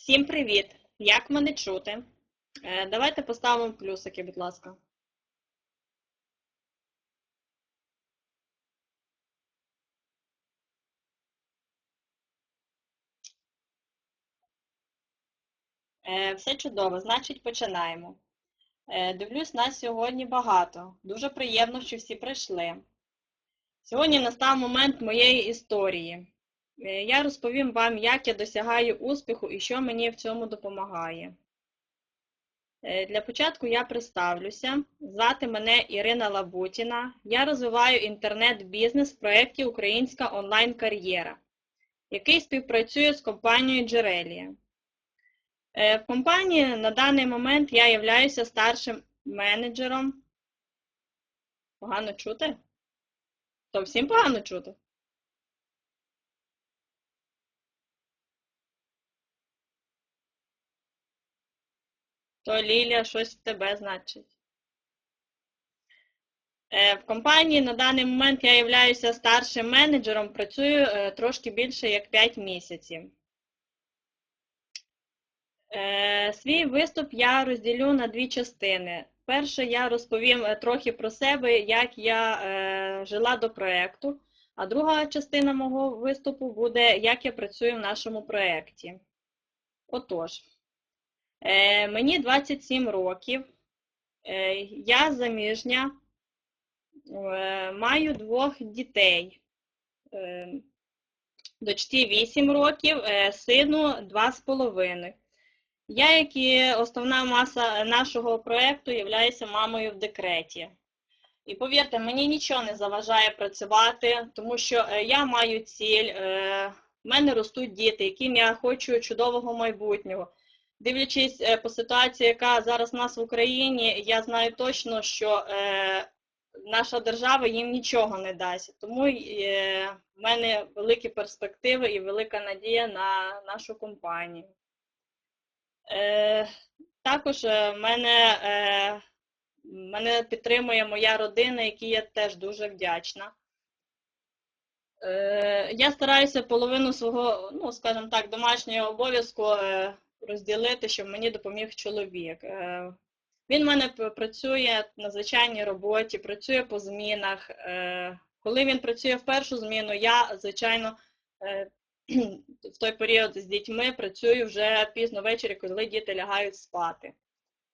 Всім привіт! Як мене чути? Е, Давайте поставимо плюсики, будь ласка. Е, Все чудово, значить починаємо. Е, Дивлюсь, нас сьогодні багато. Дуже приємно, що всі прийшли. Сьогодні настав момент моєї історії. Е, Я розповім вам, як я досягаю успіху і що мені в цьому допомагає. Е, Для початку я представлюся. Звати мене Ірина Лабутіна. Я розвиваю інтернет-бізнес в проєкті Українська онлайн-кар'єра, який співпрацює з компанією Джерелія. Е, В компанії на даний момент я являюся старшим менеджером. Погано чути? То всім погано чути? То Лілія щось в тебе значить. Е, В компанії на даний момент я являюся старшим менеджером, працюю е, трошки більше як 5 місяців. Е, Свій виступ я розділю на дві частини. Перше, я розповім трохи про себе, як я жила до проєкту, а друга частина мого виступу буде, як я працюю в нашому проєкті. Отож, мені 27 років, е, я заміжня, е, маю двох дітей. Е, Дочці 8 років, е, сину 2,5. Я, як і основна маса нашого проєкту, являюся мамою в декреті. І повірте, мені нічого не заважає працювати, тому що е, я маю ціль, е, в мене ростуть діти, яким я хочу чудового майбутнього. Дивлячись е, по ситуації, яка зараз у нас в Україні, я знаю точно, що е, наша держава їм нічого не дасть. Тому е, в мене великі перспективи і велика надія на нашу компанію. Також мене, мене підтримує моя родина, якій я теж дуже вдячна. Я стараюся половину свого, ну, скажімо так, домашнього обов'язку розділити, щоб мені допоміг чоловік. Е, він в мене працює на звичайній роботі, працює по змінах. Е, коли він працює в першу зміну, я, звичайно, е, в той період з дітьми працюю вже пізно ввечері, коли діти лягають спати.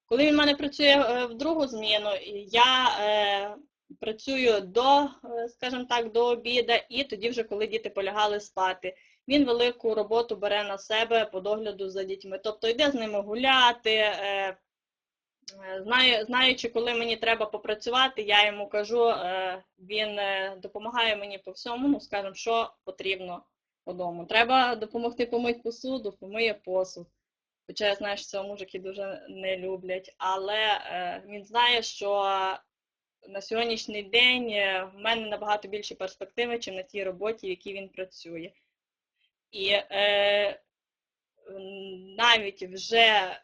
Коли він в мене працює в другу зміну, я працюю до, скажімо так, до обіда, і тоді вже, коли діти полягали спати, він велику роботу бере на себе по догляду за дітьми. Тобто йде з ними гуляти, е, е, знаючи, коли мені треба попрацювати, я йому кажу, е, він допомагає мені по всьому, ну, скажімо, що потрібно по. Треба допомогти помити посуду, помиє посуд. Хоча я знаю, що цього мужики дуже не люблять, але він знає, що на сьогоднішній день в мене набагато більші перспективи, ніж на тій роботі, в якій він працює. І е, навіть вже,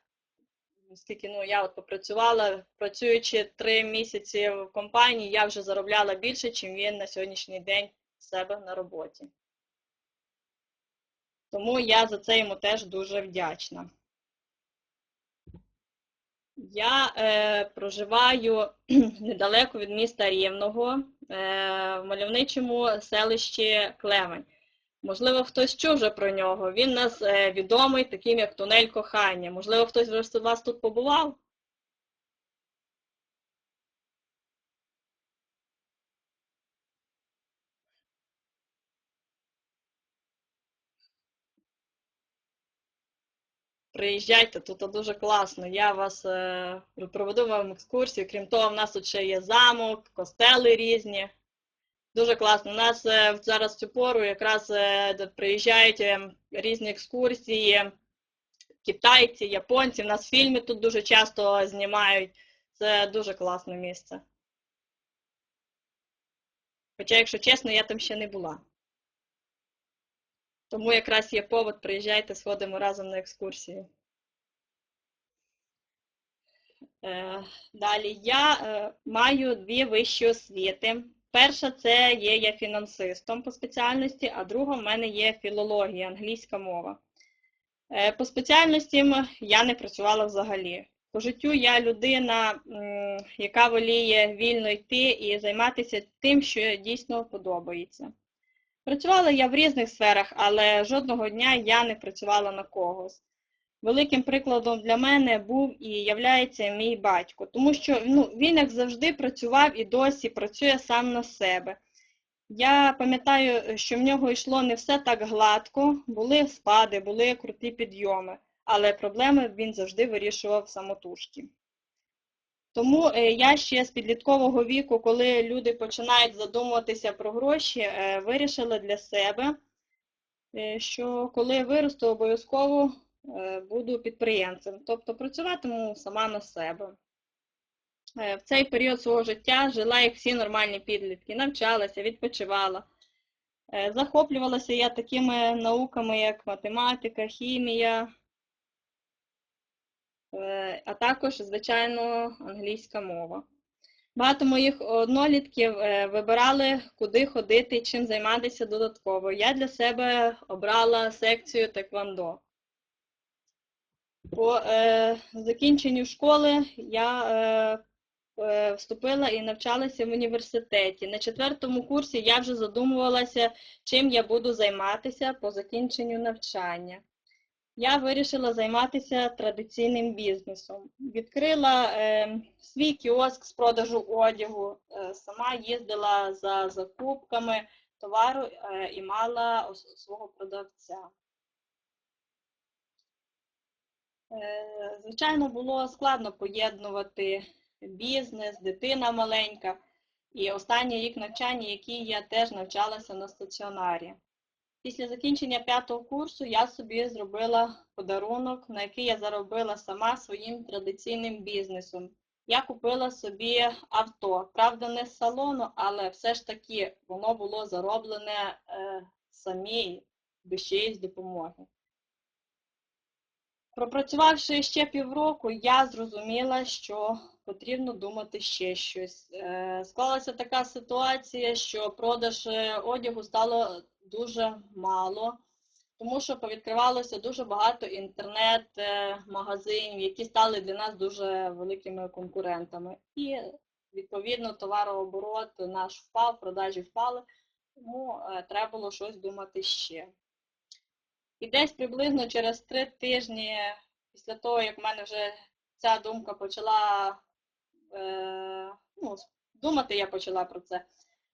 скільки ну, я от попрацювала, працюючи три місяці в компанії, я вже заробляла більше, ніж він на сьогоднішній день в себе на роботі. Тому я за це йому теж дуже вдячна. Я е, проживаю недалеко від міста Рівного, е, в мальовничому селищі Клевень. Можливо, хтось чув вже про нього. Він нас е, відомий таким, як тунель кохання. Можливо, хтось вже з вас тут побував? Приїжджайте, тут дуже класно. Я вас е, проведу вам екскурсію. Крім того, в нас тут ще є замок, костели різні. Дуже класно. У нас е, зараз в цю пору якраз е, приїжджають е, різні екскурсії, китайці, японці. У нас фільми тут дуже часто знімають. Це дуже класне місце. Хоча, якщо чесно, я там ще не була. Тому якраз є повод, приїжджайте, сходимо разом на екскурсію. Е, Далі я маю дві вищі освіти. Перша це є я фінансистом по спеціальності, а друга в мене є філологія, англійська мова. Е, По спеціальності я не працювала взагалі. По життю я людина, яка воліє вільно йти і займатися тим, що дійсно подобається. Працювала я в різних сферах, але жодного дня я не працювала на когось. Великим прикладом для мене був і являється мій батько, тому що ну, він, як завжди, працював і досі працює сам на себе. Я пам'ятаю, що в нього йшло не все так гладко, були спади, були круті підйоми, але проблеми він завжди вирішував самотужки. Тому е, я ще з підліткового віку, коли люди починають задумуватися про гроші, е, вирішила для себе, е, що коли виросту, обов'язково буду підприємцем, тобто працюватиму сама на себе. Е, В цей період свого життя жила як всі нормальні підлітки, навчалася, відпочивала. Е, Захоплювалася я такими науками, як математика, хімія, е, а також, звичайно, англійська мова. Багато моїх однолітків е, вибирали, куди ходити чим займатися додатково. Я для себе обрала секцію Теквандо. По е, закінченню школи я е, е, вступила і навчалася в університеті. На четвертому курсі я вже задумувалася, чим я буду займатися по закінченню навчання. Я вирішила займатися традиційним бізнесом. Відкрила е, свій кіоск з продажу одягу, е, сама їздила за закупками товару е, і мала свого продавця. Е, Звичайно, було складно поєднувати бізнес, дитина маленька і останній рік навчання, який я теж навчалася на стаціонарі. Після закінчення п'ятого курсу я собі зробила подарунок, на який я заробила сама своїм традиційним бізнесом. Я купила собі авто, правда, не з салону, але все ж таки воно було зароблене е, самі без чиєїсь допомоги. Пропрацювавши ще півроку, я зрозуміла, що потрібно думати ще щось. Е, Склалася така ситуація, що продаж е, одягу стало дуже мало, тому що повідкривалося дуже багато інтернет-магазинів, які стали для нас дуже великими конкурентами. І, відповідно, товарооборот наш впав, продажі впали, тому е, треба було щось думати ще. І десь приблизно через три тижні після того, як в мене вже ця думка почала е, ну, думати, я почала про це,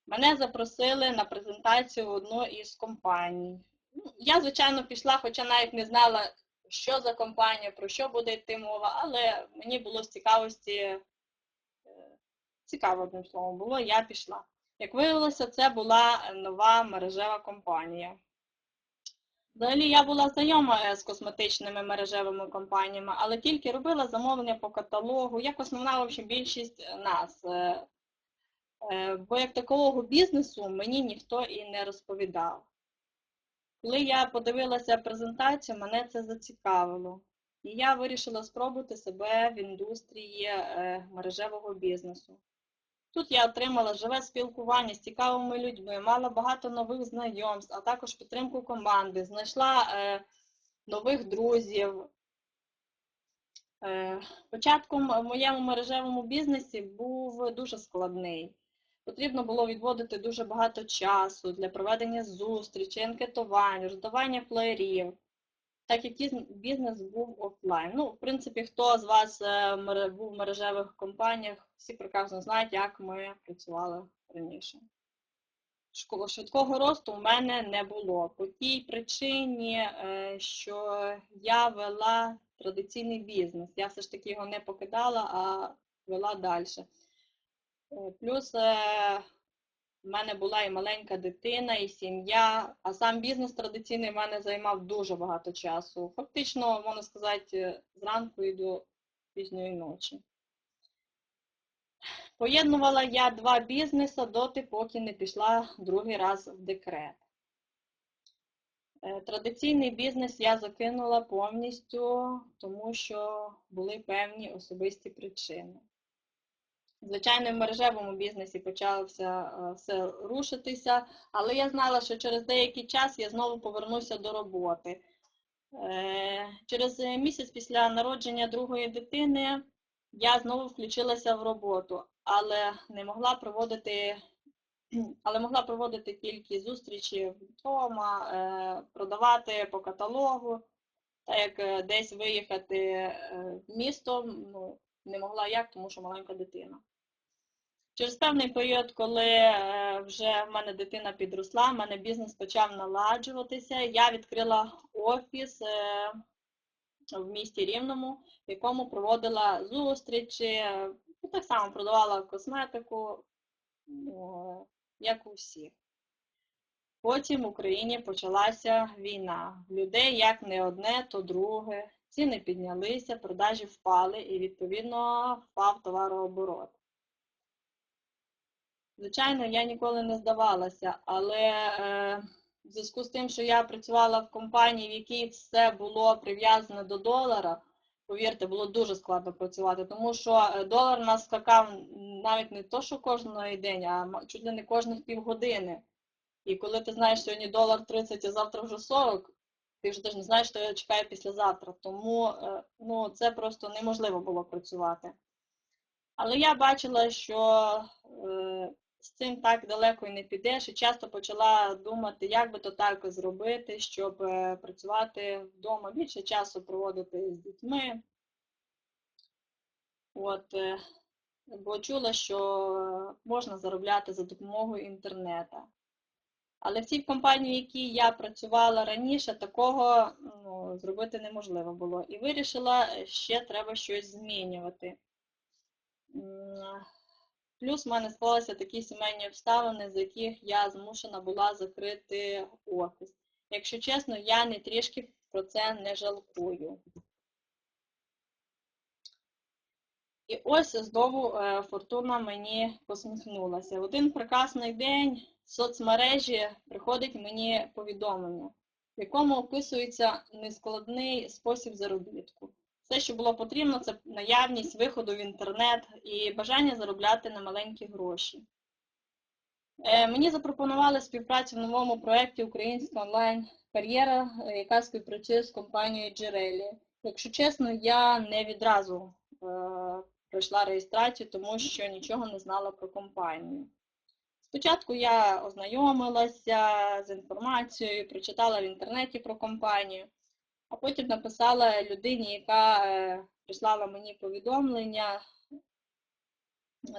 мене запросили на презентацію одну із компаній. Ну, я, звичайно, пішла, хоча навіть не знала, що за компанія, про що буде йти мова, але мені було з цікавості, е, цікаво одним словом було, я пішла. Як виявилося, це була нова мережева компанія. Взагалі я була знайома е, з косметичними мережевими компаніями, але тільки робила замовлення по каталогу, як основна в общем, більшість нас. Е, е, Бо як такого бізнесу мені ніхто і не розповідав. Коли я подивилася презентацію, мене це зацікавило. І я вирішила спробувати себе в індустрії е, мережевого бізнесу. Тут я отримала живе спілкування з цікавими людьми, мала багато нових знайомств, а також підтримку команди, знайшла е, нових друзів. Е, початком в моєму мережевому бізнесі був дуже складний. Потрібно було відводити дуже багато часу для проведення зустрічей, анкетувань, роздавання флеєрів, так як бізнес був офлайн. Ну, в принципі, хто з вас е, був в мережевих компаніях, всі прекрасно знають, як ми працювали раніше. Швидкого росту в мене не було. По тій причині, е, що я вела традиційний бізнес. Я все ж таки його не покидала, а вела далі. Плюс в мене була і маленька дитина, і сім'я, а сам бізнес традиційний в мене займав дуже багато часу. Фактично, можна сказати, зранку і до пізньої ночі. Поєднувала я два бізнеси доти, поки не пішла другий раз в декрет. Е, Традиційний бізнес я закинула повністю, тому що були певні особисті причини. Звичайно, в мережевому бізнесі почалося е, все рушитися, але я знала, що через деякий час я знову повернуся до роботи. Е, Через місяць після народження другої дитини я знову включилася в роботу, але не могла проводити, але могла проводити тільки зустрічі вдома, е, продавати по каталогу, так як десь виїхати в місто, ну, не могла як, тому що маленька дитина. Через певний період, коли е, вже в мене дитина підросла, в мене бізнес почав наладжуватися, я відкрила офіс е, в місті Рівному, в якому проводила зустрічі, е, так само продавала косметику, як у всіх. Потім в Україні почалася війна. Людей як не одне, то друге. Ціни піднялися, продажі впали і, відповідно, впав товарооборот. Звичайно, я ніколи не здавалася, але е, в зв'язку з тим, що я працювала в компанії, в якій все було прив'язане до долара, повірте, було дуже складно працювати, тому що е, долар нас скакав навіть не то, що кожного день, а чуть ли не кожних півгодини. І коли ти знаєш сьогодні долар 30, а завтра вже 40, ти вже не знаєш, що чекає післязавтра. Тому е, ну, це просто неможливо було працювати. Але я бачила, що е, з цим так далеко і не підеш, і часто почала думати, як би то так зробити, щоб е, працювати вдома, більше часу проводити з дітьми. От, е, бо чула, що можна заробляти за допомогою інтернету. Але в цій компанії, в якій я працювала раніше, такого ну, зробити неможливо було. І вирішила, е, ще треба щось змінювати. Плюс в мене склалися такі сімейні обставини, з яких я змушена була закрити офіс. Якщо чесно, я не трішки про це не жалкую. І ось знову е, фортуна мені посміхнулася. В один прекрасний день в соцмережі приходить мені повідомлення, в якому описується нескладний спосіб заробітку. Все, що було потрібно, це наявність виходу в інтернет і бажання заробляти на маленькі гроші. Е, Мені запропонували співпрацю в новому проєкті Українська онлайн-кар'єра, е, яка співпрацює з компанією Джерелі. Якщо чесно, я не відразу е, пройшла реєстрацію, тому що нічого не знала про компанію. Спочатку я ознайомилася з інформацією, прочитала в інтернеті про компанію, а потім написала людині, яка е, прислала мені повідомлення,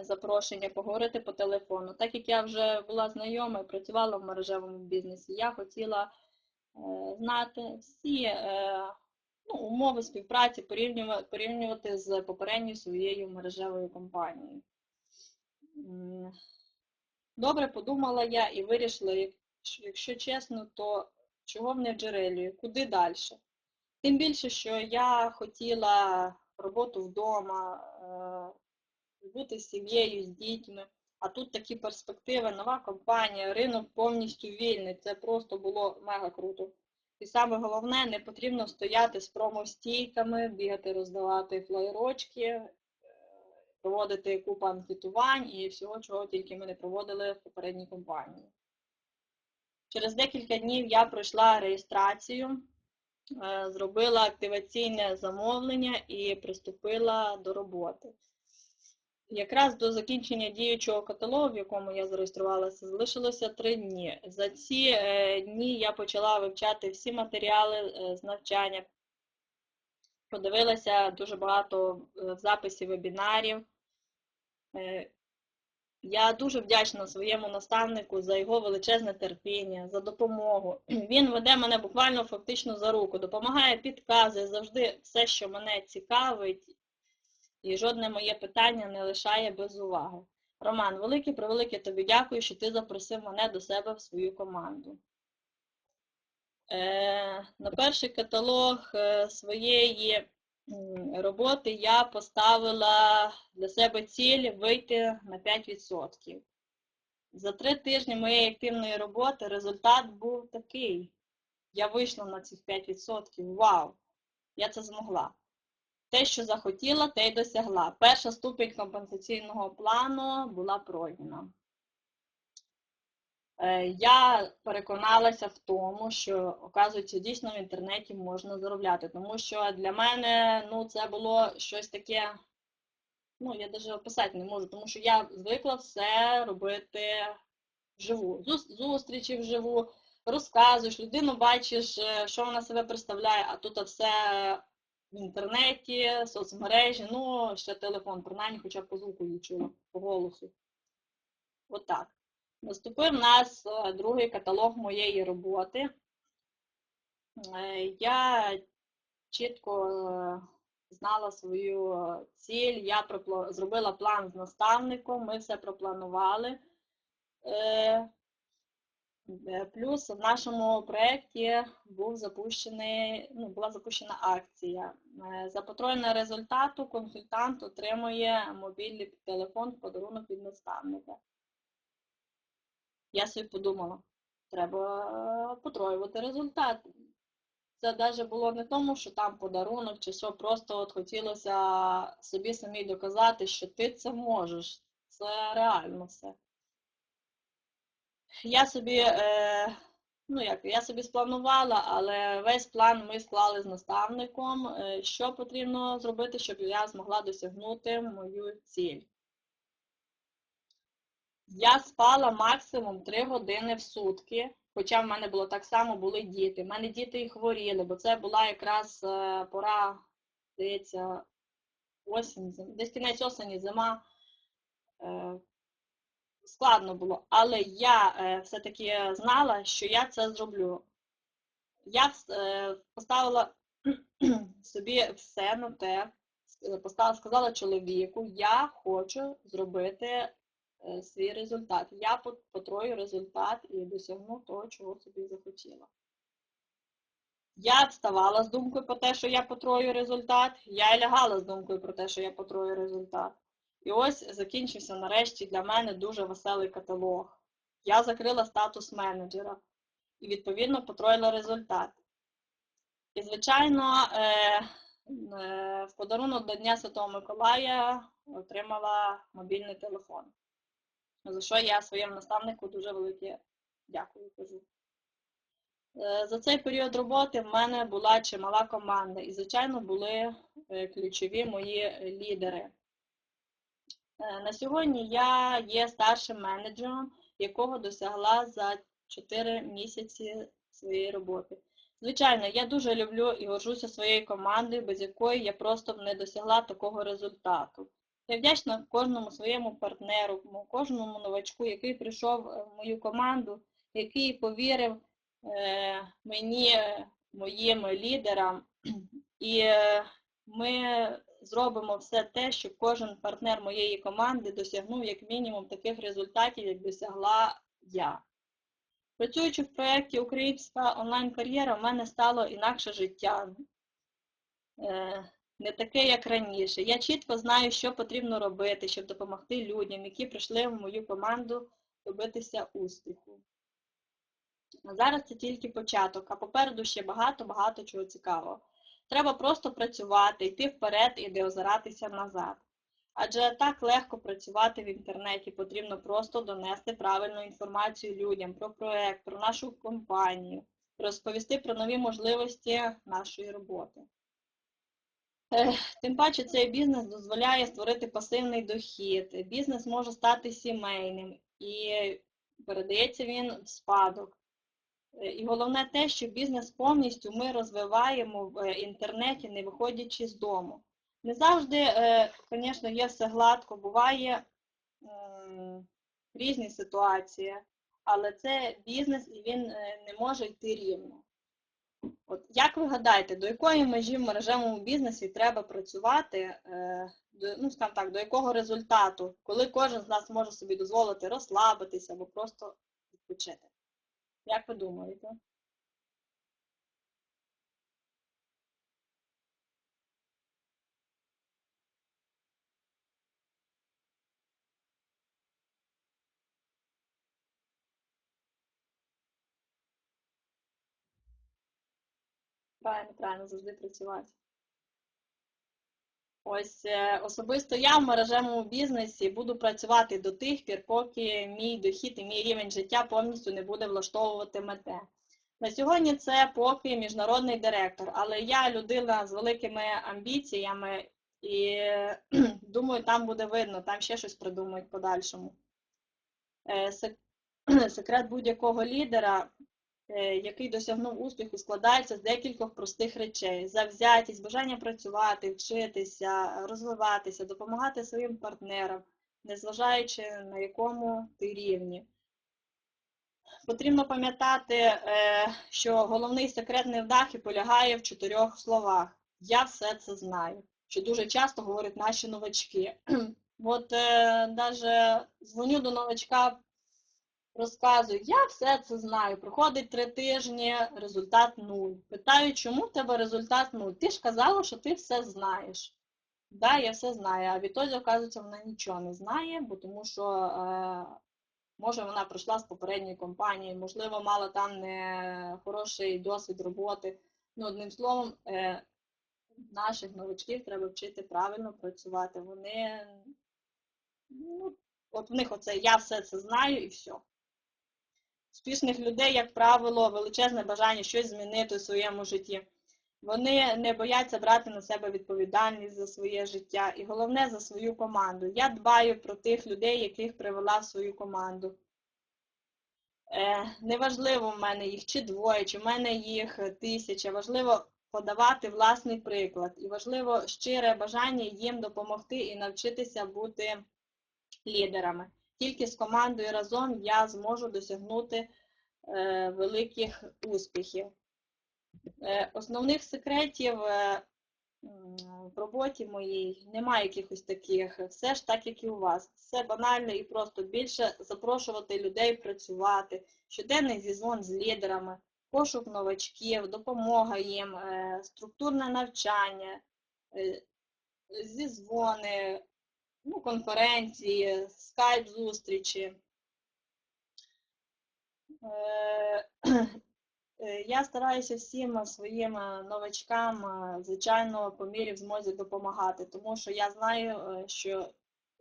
запрошення поговорити по телефону. Так як я вже була знайома і працювала в мережевому бізнесі, я хотіла е, знати всі е, ну, умови співпраці, порівнювати, з попередньою своєю мережевою компанією. Добре подумала я і вирішила, якщо, чесно, то чого в джерелі, куди далі? Тим більше, що я хотіла роботу вдома, е, бути з сім'єю, з дітьми. А тут такі перспективи, нова компанія, ринок повністю вільний. Це просто було мега круто. І саме головне, не потрібно стояти з промостійками, бігати, роздавати флаєрочки, е, проводити купу анкетувань і всього, чого тільки ми не проводили в попередній компанії. Через декілька днів я пройшла реєстрацію, зробила активаційне замовлення і приступила до роботи. Якраз до закінчення діючого каталогу, в якому я зареєструвалася, залишилося три дні. За ці е, дні я почала вивчати всі матеріали е, з навчання, подивилася дуже багато е, записів вебінарів. Я дуже вдячна своєму наставнику за його величезне терпіння, за допомогу. Він веде мене буквально фактично за руку, допомагає підкази, завжди все, що мене цікавить, і жодне моє питання не лишає без уваги. Роман, велике превелике тобі дякую, що ти запросив мене до себе в свою команду. Е, на перший каталог е, своєї роботи я поставила для себе ціль вийти на 5%. За три тижні моєї активної роботи результат був такий. Я вийшла на цих 5%. Вау! Я це змогла. Те, що захотіла, те й досягла. Перша ступінь компенсаційного плану була пройдена. Е, Я переконалася в тому, що, оказується, дійсно в інтернеті можна заробляти, тому що для мене ну, це було щось таке, ну, я навіть описати не можу, тому що я звикла все робити вживу. Зустрічі вживу, розказуєш, людину бачиш, е, що вона себе представляє, а тут все в інтернеті, соцмережі, ну, ще телефон, принаймні, хоча б по звуку її чула, по голосу. Отак. Наступив у нас е, другий каталог моєї роботи. Е, Я чітко е, знала свою ціль, я зробила план з наставником, ми все пропланували. Плюс в нашому проєкті був ну, була запущена акція. За потроєння результату консультант отримує мобільний телефон в подарунок від наставника. Я собі подумала, треба потроювати результат. Це навіть було не тому, що там подарунок чи що, просто от хотілося собі самій доказати, що ти це можеш. Це реально все. Я собі, е, ну як, я собі спланувала, але весь план ми склали з наставником, е, що потрібно зробити, щоб я змогла досягнути мою ціль. Я спала максимум 3 години в сутки, хоча в мене було так само були діти. У мене діти і хворіли, бо це була якраз е, пора, здається, осінь, десь кінець осені, зима. Е, Складно було, але я е, все-таки знала, що я це зроблю. Я поставила собі все на те, поставила, сказала чоловіку, я хочу зробити свій результат. Я потрою результат і досягну того, чого собі захотіла. Я вставала з думкою про те, що я потрою результат, я і лягала з думкою про те, що я потрою результат. І ось закінчився нарешті для мене дуже веселий каталог. Я закрила статус менеджера і, відповідно, потроїла результат. І, звичайно, е, е, в подарунок до Дня Святого Миколая отримала мобільний телефон. За що я своєму наставнику дуже велике дякую кажу. Е, За цей період роботи в мене була чимала команда і, звичайно, були е, ключові мої лідери. Е, На сьогодні я є старшим менеджером, якого досягла за 4 місяці своєї роботи. Звичайно, я дуже люблю і горжуся своєю командою, без якої я просто б не досягла такого результату. Я вдячна кожному своєму партнеру, кожному новачку, який прийшов е, в мою команду, який повірив е, мені, моїм лідерам. І е, ми зробимо все те, щоб кожен партнер моєї команди досягнув як мінімум таких результатів, як досягла я. Працюючи в проєкті Українська онлайн-кар'єра, в мене стало інакше життя. Не таке, як раніше. Я чітко знаю, що потрібно робити, щоб допомогти людям, які прийшли в мою команду добитися успіху. Зараз це тільки початок, а попереду ще багато-багато чого цікавого. Треба просто працювати, йти вперед і не озиратися назад. Адже так легко працювати в інтернеті, потрібно просто донести правильну інформацію людям про проект, про нашу компанію, розповісти про нові можливості нашої роботи. Тим паче цей бізнес дозволяє створити пасивний дохід. Бізнес може стати сімейним і передається він в спадок. Е, І головне те, що бізнес повністю ми розвиваємо в е, інтернеті, не виходячи з дому. Не завжди, звісно, є все гладко, буває різні ситуації, але це бізнес і він е, не може йти рівно. От як ви гадаєте, до якої межі в мережевому бізнесі треба працювати, е, до, ну, скажімо так, до якого результату, коли кожен з нас може собі дозволити розслабитися або просто відпочити? Як ви думаєте? Правильно, правильно, завжди працювати. Ось е, особисто я в мережевому бізнесі буду працювати до тих пір, поки мій дохід і мій рівень життя повністю не буде влаштовувати мете. На сьогодні це поки міжнародний директор, але я людина з великими амбіціями і думаю, там буде видно, там ще щось придумають подальшому. Е, Секрет будь-якого лідера, який досягнув успіху, складається з декількох простих речей: завзятість, бажання працювати, вчитися, розвиватися, допомагати своїм партнерам, незважаючи на якому ти рівні. Потрібно пам'ятати, е, що головний секрет невдахи полягає в чотирьох словах. Я все це знаю, що дуже часто говорять наші новачки. От е, навіть дзвоню до новачка, розказую, я все це знаю. Проходить три тижні, результат нуль. Питаю, чому в тебе результат нуль? Ти ж казала, що ти все знаєш. Да, я все знаю, а відтоді, оказується, вона нічого не знає, бо тому що е, може вона прийшла з попередньої компанії, можливо, мала там не хороший досвід роботи. Ну, одним словом, е, наших новачків треба вчити правильно працювати. Вони, ну, от в них оце я все це знаю і все. Успішних людей, як правило, величезне бажання щось змінити у своєму житті. Вони не бояться брати на себе відповідальність за своє життя і головне за свою команду. Я дбаю про тих людей, яких привела в свою команду. Е, неважливо в мене їх чи двоє, чи в мене їх тисяча. Важливо подавати власний приклад. І важливо щире бажання їм допомогти і навчитися бути лідерами. Тільки з командою разом я зможу досягнути е, великих успіхів. Е, Основних секретів е, в роботі моїй немає якихось таких. Все ж так, як і у вас. Все банально і просто більше запрошувати людей працювати, щоденний зізвон з лідерами, пошук новачків, допомога їм, структурне навчання, зізвони, ну, конференції, скайп-зустрічі. Е, Е, Я стараюся всім своїм е, новачкам, звичайно, по мірі в змозі допомагати, тому що я знаю, що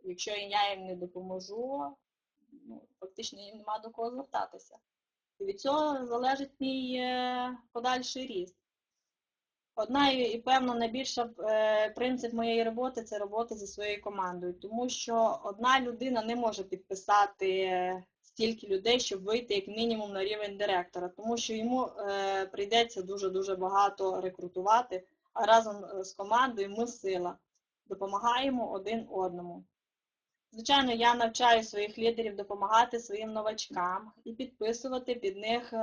якщо я їм не допоможу, ну, фактично їм нема до кого звертатися. І від цього залежить мій подальший ріст. Одна і, певно, найбільша е, принцип моєї роботи це робота зі своєю командою, тому що одна людина не може підписати стільки людей, щоб вийти як мінімум на рівень директора, тому що йому е, прийдеться дуже-дуже багато рекрутувати, а разом е, з командою ми сила. Допомагаємо один одному. Звичайно, я навчаю своїх лідерів допомагати своїм новачкам і підписувати під них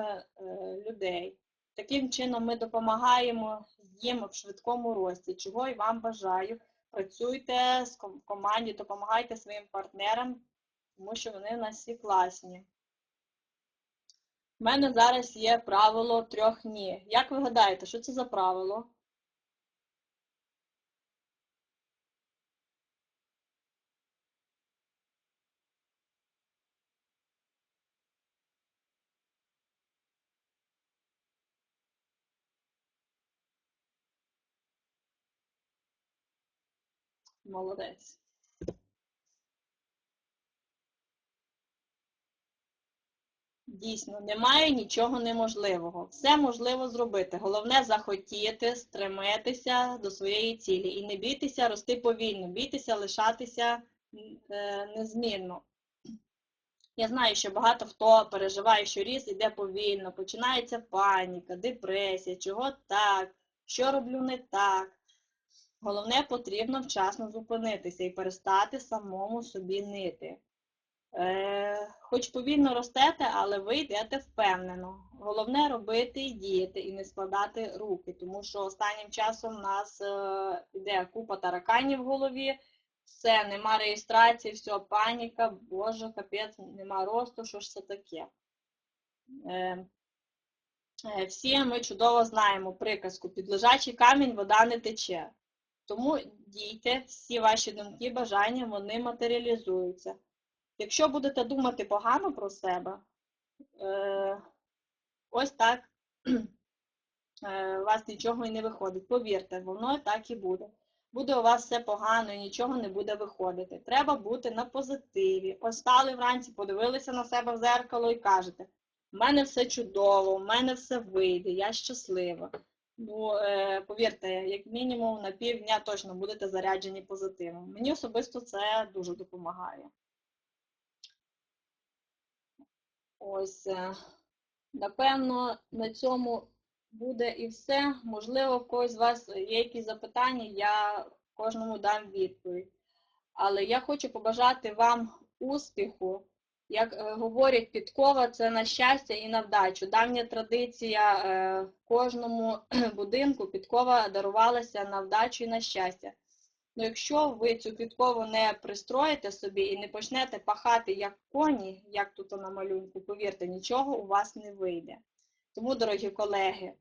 людей. Таким чином ми допомагаємо їм в швидкому рості, чого і вам бажаю. Працюйте з команді, допомагайте своїм партнерам, тому що вони в нас всі класні. У мене зараз є правило трьох ні. Як ви гадаєте, що це за правило? Молодець. Дійсно, немає нічого неможливого. Все можливо зробити. Головне захотіти, стремитися до своєї цілі. І не бійтеся рости повільно, бійтеся лишатися е, незмінно. Я знаю, що багато хто переживає, що ріст іде повільно, починається паніка, депресія, чого так, що роблю не так. Головне, потрібно вчасно зупинитися і перестати самому собі нити. Е, хоч повільно ростете, але ви йдете впевнено. Головне робити і діяти, і не складати руки, тому що останнім часом у нас е, йде купа тараканів в голові, все, нема реєстрації, все, паніка, боже, капець, нема росту, що ж це таке. Е, е, всі ми чудово знаємо приказку «Під лежачий камінь вода не тече». Тому дійте, всі ваші думки, бажання, вони матеріалізуються. Якщо будете думати погано про себе, е, ось так е, у вас нічого і не виходить. Повірте, воно так і буде. буде у вас все погано і нічого не буде виходити. Треба бути на позитиві. Остали вранці, подивилися на себе в зеркало і кажете, у мене все чудово, у мене все вийде, я щаслива. Ну, е, повірте, як мінімум на півдня точно будете заряджені позитивом. Мені особисто це дуже допомагає. Ось, е, напевно, на цьому буде і все. Можливо, в когось з вас є якісь запитання, я кожному дам відповідь. Але я хочу побажати вам успіху. Як е, говорять, підкова це на щастя і на вдачу. Давня традиція е, в кожному будинку підкова дарувалася на вдачу і на щастя. Ну, якщо ви цю підкову не пристроїте собі і не почнете пахати як коні, як тут на малюнку, повірте, нічого у вас не вийде. Тому, дорогі колеги,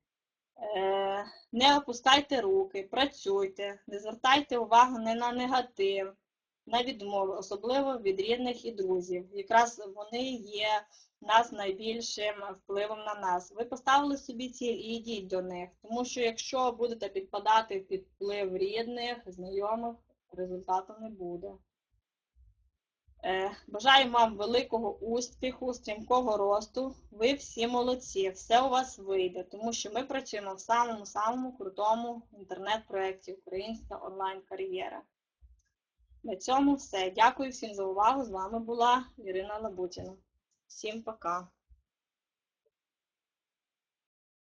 е, не опускайте руки, працюйте, не звертайте увагу не на негатив, на відмови, особливо від рідних і друзів. Якраз вони є нас найбільшим впливом на нас. Ви поставили собі ціль і йдіть до них, тому що якщо будете підпадати під вплив рідних, знайомих, результату не буде. Е, Бажаю вам великого успіху, стрімкого росту. Ви всі молодці, все у вас вийде, тому що ми працюємо в самому-самому крутому інтернет-проєкті Українська онлайн-кар'єра. На цьому все. Дякую всім за увагу. З вами була Ірина Лабутіна. Всім пока.